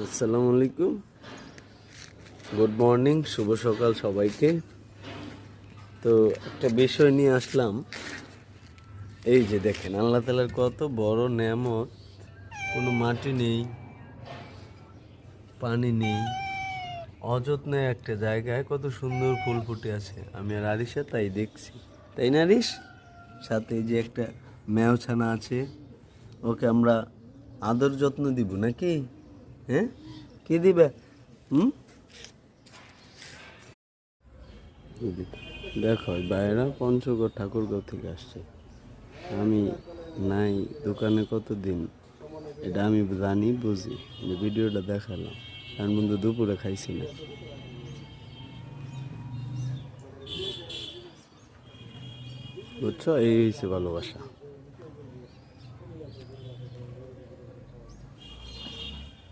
আসসালামু আলাইকুম। Good morning শুভ সকাল সবাইকে। তো একটা বিষয় নিয়ে আসলাম। এই যে দেখেন, আল্লাহ তালার কত বড় নেয়ামত। কোনো মাটি নেই, পানি নেই, অযত্নে একটা জায়গায় কত সুন্দর ফুল ফুটে আছে। আমি আর আরিসা তাই দেখছি। তাই না আরিস সাথে যে একটা ম্যাও ছানা আছে, ওকে আমরা আদর যত্ন দিব নাকি? হ্যাঁ কি দিবে? হুম? দেখো বাইরা পঞ্চগড় ঠাকুরগাঁও থেকে আসছে। আমি নাই দোকানে কতদিন? এটা আমি জানি, বুঝি। যে ভিডিওটা দেখালাম। কারণ বন্ধু, দুপুরে খাইছি না বুঝছ? এই হয়েছে ভালোবাসা।